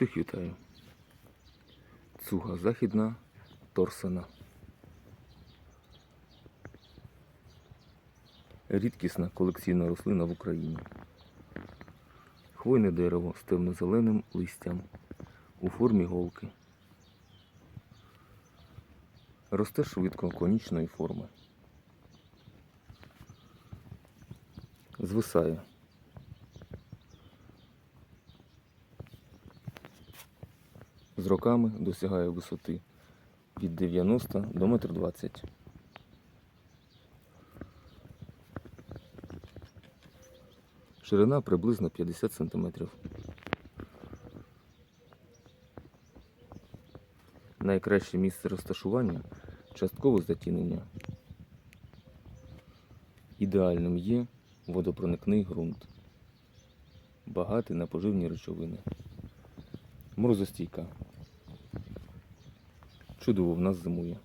Всіх вітаю. Цуга західна торсена. Рідкісна колекційна рослина в Україні. Хвойне дерево з темно-зеленим листям у формі голки. Росте швидко конічної форми. Звисає. З роками досягає висоти від 90 до 1,20 м. Ширина приблизно 50 см. Найкраще місце розташування часткове затінення. Ідеальним є водопроникний ґрунт, багатий на поживні речовини. Морозостійка. Чудово в нас зимує.